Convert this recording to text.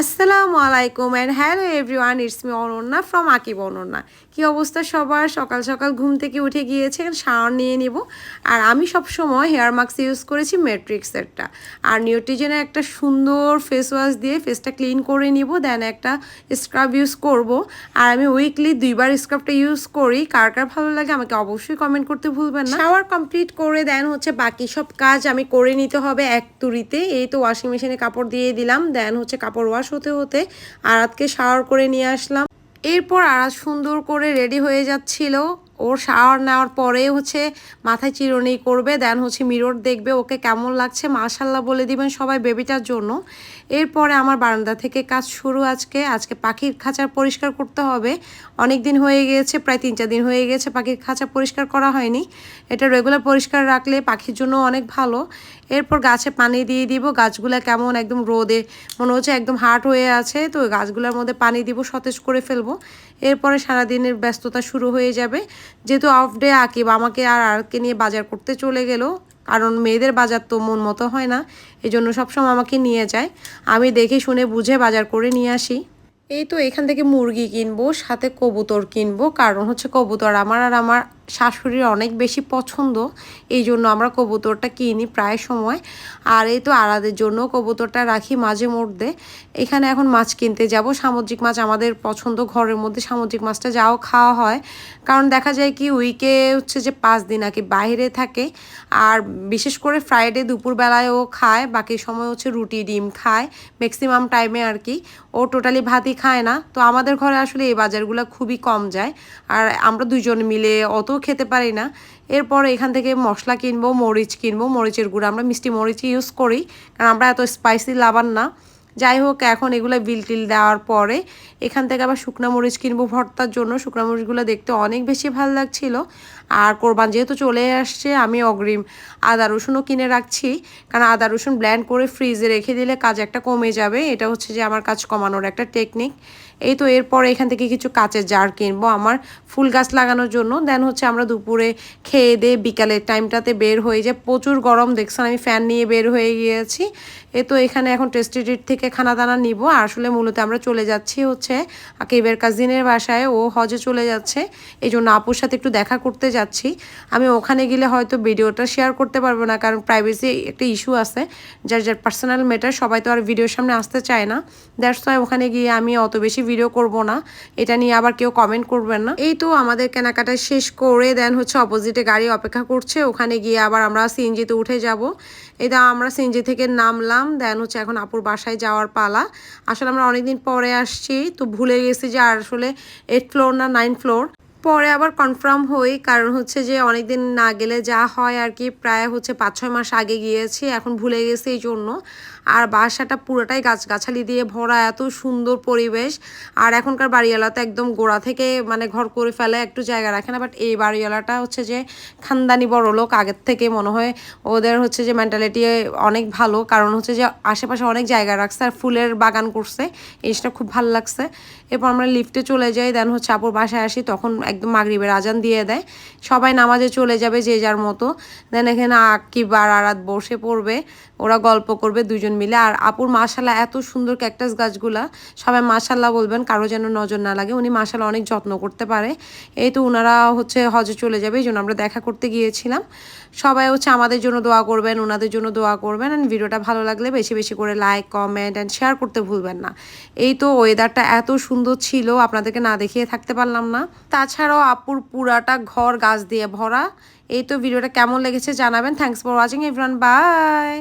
আসসালামু আলাইকুম and hello everyone it's me Ananya from Akib Ananya. কী অবস্থা সবার? সকাল সকাল ঘুম থেকে উঠে গিয়েছে শাওয়ার নিয়ে নিব। আর আমি সব সময় হেয়ার মাস্ক ইউজ করেছি ম্যাট্রিক্সেরটা আর নিউট্রিজেনের একটা সুন্দর ফেস ওয়াশ দিয়ে ফেসটা ক্লিন করে নিব দেন একটা স্ক্রাব ইউজ করব। আর আমি উইকলি দুইবার স্ক্রাবটা ইউজ করি। কার কার ভালো লাগে আমাকে অবশ্যই কমেন্ট করতে ভুলবেন না। শাওয়ার কমপ্লিট করে দেন হচ্ছে বাকি সব কাজ আমি করে নিতে হবে এক তুরিতে। এই তো ওয়াশিং মেশিনে কাপড় দিয়ে দিলাম দেন হচ্ছে কাপড় ওয়াশ হতে হতে আরাতকে শাওয়ার করে নিয়ে আসলাম। এরপর আরাত সুন্দর করে রেডি হয়ে যাচ্ছিল। ওর শাওয়ার নেওয়ার পরে হচ্ছে মাথায় চিরুনি করবে দেন হচ্ছে মিরর দেখবে ওকে কেমন লাগছে মাশাল্লাহ বলে দিবেন সবাই বেবিটার জন্য। এরপরে আমার বারান্দা থেকে কাজ শুরু আজকে। আজকে পাখির খাঁচার পরিষ্কার করতে হবে। অনেক দিন হয়ে গিয়েছে, প্রায় তিন চার দিন হয়ে গেছে পাখির খাঁচা পরিষ্কার করা হয়নি। এটা রেগুলার পরিষ্কার রাখলে পাখির জন্য অনেক ভালো। এরপর গাছে পানি দিয়ে দিব। গাছগুলো কেমন একদম রোদে, মনে হচ্ছে একদম হার্ট হয়ে আছে। তো গাছগুলোর মধ্যে পানি দিব, সতেজ করে ফেলব। এরপরে সারাদিনের ব্যস্ততা শুরু হয়ে যাবে। যেহেতু অফ ডে আকিব আমাকে আর আরকে নিয়ে বাজার করতে চলে গেল, কারণ মেয়েদের বাজার তো মন মতো হয় না এই জন্য সবসময় আমাকে নিয়ে যায়। আমি দেখে শুনে বুঝে বাজার করে নিয়ে আসি। এই তো এখান থেকে মুরগি কিনবো, সাথে কবুতর কিনবো, কারণ হচ্ছে কবুতর আমার আর আমার শাশুড়ির অনেক বেশি পছন্দ, এই জন্য আমরা কবুতরটা কিনি প্রায় সময়। আর এই তো আড়াদের জন্য কবুতরটা রাখি মাঝে মধ্যে। এখানে এখন মাছ কিনতে যাব। সামুদ্রিক মাছ আমাদের পছন্দ। ঘরের মধ্যে সামুদ্রিক মাছটা যাও খাওয়া হয়। কারণ দেখা যায় কি, উইকে হচ্ছে যে পাঁচ দিন কি বাইরে থাকে। আর বিশেষ করে ফ্রাইডে দুপুরবেলায় ও খায়, বাকি সময় হচ্ছে রুটি, ডিম খায়। ম্যাক্সিমাম টাইমে আর কি। ও টোটালি ভাতই খায় না। তো আমাদের ঘরে আসলে এই বাজারগুলো খুবই কম যায়। আর আমরা দুজন মিলে অত খেতে পারি না। এরপর এখান থেকে মশলা কিনবো, মরিচ কিনবো, মরিচের গুঁড়ো। আমরা মিষ্টি মরিচ ইউজ করি, কারণ আমরা এত স্পাইসি লাভার না। যাই হোক, এখন এগুলো বিল টিল দেওয়ার পরে এখান থেকে আবার শুকনা মরিচ কিনবো ভর্তার জন্য। শুকনা মরিচগুলো দেখতে অনেক বেশি ভালো লাগছিল। আর কোরবান যেহেতু চলে আসছে, আমি অগ্রিম আদা রসুনও কিনে রাখছি। কারণ আদা রসুন ব্ল্যান্ড করে ফ্রিজে রেখে দিলে কাজ একটা কমে যাবে। এটা হচ্ছে যে আমার কাজ কমানোর একটা টেকনিক এই তো এরপর এখান থেকে কিছু কাঁচের জার কিনবো আমার ফুল গাছ লাগানোর জন্য। দেন হচ্ছে আমরা দুপুরে খেয়ে দিয়ে বিকালের টাইমটাতে বের হয়ে যায় প্রচুর গরম দেখছেন, আমি ফ্যান নিয়ে বের হয়ে গিয়েছি। এ তো এখানে এখন টেস্টি ট্রিট থেকে খানা দানা নিব আসলে মূলত আমরা চলে যাচ্ছি হচ্ছে কেবের কাজিনের বাসায়। ও হজে চলে যাচ্ছে। এই জন্য আপুর সাথে একটু দেখা করতে যাচ্ছি। আমি ওখানে গেলে হয়তো ভিডিওটা শেয়ার করতে পারব না, কারণ প্রাইভেসি একটা ইস্যু আছে। যার যার পার্সোনাল ম্যাটার সবাই তো আর ভিডিওর সামনে আসতে চায় না। দ্যাটস ওয়াই ওখানে গিয়ে আমি অত বেশি ভিডিও করব না। এটা নিয়ে আবার কেউ কমেন্ট করবেন না। এই তো আমাদের কেনাকাটা শেষ করে দেন হচ্ছে অপোজিটে গাড়ি অপেক্ষা করছে। ওখানে গিয়ে আবার আমরা সিএনজিতে উঠে যাব। এটা আমরা সিএনজি থেকে নামলাম। দেন হচ্ছে এখন আপুর বাসায় যাওয়ার পালা। আসলে আমরা অনেকদিন পরে আসছি, তো ভুলে গেছি যে আসলে এইট ফ্লোর না নাইন ফ্লোর পরে আবার কনফার্ম হই, কারণ হচ্ছে যে অনেকদিন না গেলে যা হয় আর কি, প্রায় হচ্ছে পাঁচ ছয় মাস আগে গিয়েছি, এখন ভুলে গেছি এই জন্য। আর বাসাটা পুরোটাই গাছগাছালি দিয়ে ভরা, এত সুন্দর পরিবেশ। আর এখনকার বাড়িওয়ালা তো একদম গোড়া থেকে মানে ঘর করে ফেলে, একটু জায়গা রাখে না। বাট এই বাড়িওয়ালাটা হচ্ছে যে খানদানি বড় লোক, আগের থেকে মনে হয় ওদের হচ্ছে যে মেন্টালিটি অনেক ভালো। কারণ হচ্ছে যে আশেপাশে অনেক জায়গা রাখছে আর ফুলের বাগান করছে। এই জিনিসটা খুব ভালো লাগছে। এরপর আমরা লিফটে চলে যাই দেন হচ্ছে আপুর বাসায় আসি, তখন একদম মাগরিবের আজান দিয়ে দেয়। সবাই নামাজে চলে যাবে যে যার মতো। দেন এখানে আকিব আর আরাত বসে পড়বে, ওরা গল্প করবে দুজন মিলে। আর আপুর মাশাল্লাহ এত সুন্দর ক্যাকটাস গাছগুলা, সবাই মাশাল্লাহ বলবেন, কারও যেন নজর না লাগে। উনি মাশাল্লাহ অনেক যত্ন করতে পারে। এই তো ওনারা হচ্ছে হজে চলে যাবে, এই জন্য আমরা দেখা করতে গিয়েছিলাম। সবাই হচ্ছে আমাদের জন্য দোয়া করবেন ওনাদের জন্য দোয়া করবেন। অ্যান্ড ভিডিওটা ভালো লাগলে বেশি বেশি করে লাইক কমেন্ট অ্যান্ড শেয়ার করতে ভুলবেন না। এই তো ওয়েদারটা এত সুন্দর ছিল, আপনাদেরকে না দেখিয়ে থাকতে পারলাম না। তাছাড়াও আপুর পুরাটা ঘর গাছ দিয়ে ভরা। এই তো ভিডিওটা কেমন লেগেছে জানাবেন। Thanks for watching everyone bye